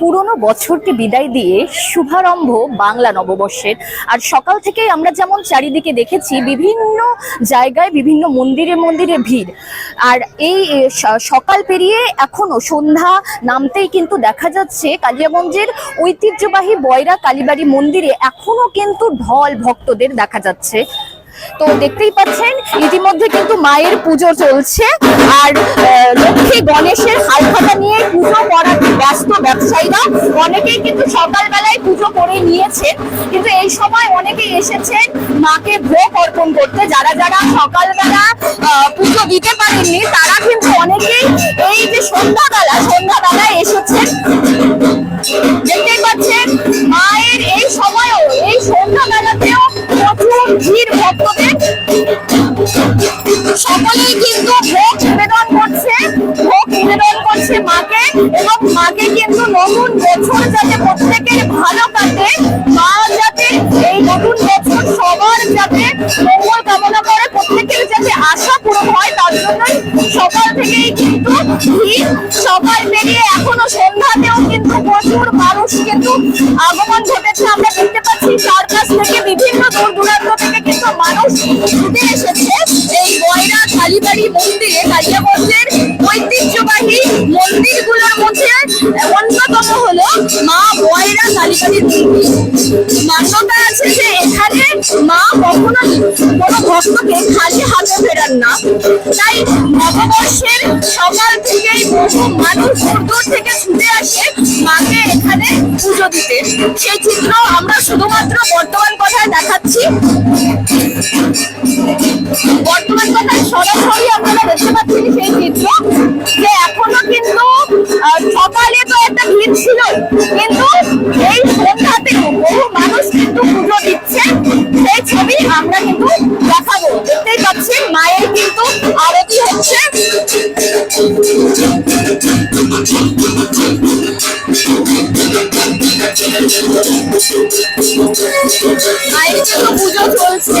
পুরনো বছরকে বিদায় দিয়ে শুভারম্ভ বাংলা নববর্ষের। আর সকাল থেকেই আমরা যেমন চারিদিকে দেখেছি, বিভিন্ন জায়গায় বিভিন্ন মন্দিরে মন্দিরে ভিড়। আর এই সকাল পেরিয়ে এখনও সন্ধ্যা নামতেই কিন্তু দেখা যাচ্ছে কালিয়াগঞ্জের ঐতিহ্যবাহী বয়রা কালীবাড়ি মন্দিরে এখনও কিন্তু ঢল ভক্তদের দেখা যাচ্ছে। তো দেখতেই পাচ্ছেন, ইতিমধ্যে কিন্তু মায়ের পুজো চলছে। আর লক্ষ্মী গণেশের হালখাতা নিয়ে পুজো করার ব্যস্ত ব্যবসায়ীরা অনেকেই কিন্তু সকালবেলায় পুজো করে নিয়েছেন কিন্তু এই সময় অনেকে এসেছেন মাকে ভোগ অর্পণ করতে। যারা যারা সকালবেলা পুজো দিতে পারেননি, তারা কিন্তু অনেকেই এই যে সন্ধ্যাবেলা সন্ধ্যাবেলায় এবং মাকে কিন্তু নতুন বছর যাতে প্রত্যেকের ভালো কাটে, মা যাতে এই নতুন বছর সবার যাতে মঙ্গল কামনা করে, প্রত্যেকের যাতে আশা পূরণ হয়, তার জন্যই সকাল থেকেই কিন্তু ভিড়। সকাল পেরিয়ে এখনও সন্ধ্যাতেও কিন্তু প্রচুর মানুষ কিন্তু আগমন ঘটেছে, আমরা দেখতে পাচ্ছি চারপাশ থেকে বিভিন্ন দূর দূরান্ত থেকে কিন্তু মানুষ ছুটে এসেছে। বয়রা কালীবাড়ি মন্দিরে কালিয়াগঞ্জের ঐতিহ্যবাহী মন্দিরগুলোর মধ্যে অন্যতম হলো মা বয়রা কালীবাড়ির মন্দির। মান্যতা আছে যে এখানে মা কখনোই কোনো ভক্তকে খালি হাতে ফেরান না। তাই নববর্ষের সকাল থেকেই বহু মানুষ দূর দূর থেকে ছুটে আসে মাকে এখানে পুজো দিতে। সেই চিত্র আমরা শুধুমাত্র বর্তমান কথায় দেখাচ্ছি। বর্তমান কথায় সরাসরি আপনারা দেখতে পাচ্ছেন সেই চিত্র। যে এখনও কিন্তু সকালে তো একটা ভিড় ছিল, কিন্তু এই সন্ধ্যাতেও বহু মানুষ কিন্তু পুজো দিচ্ছে। সেই ছবি আমরা কিন্তু দেখাবো। দেখতেই পাচ্ছেন, মায়ের কিন্তু আরতি হচ্ছে। কিন্তু পুজো চলছে।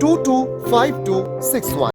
two two five two six one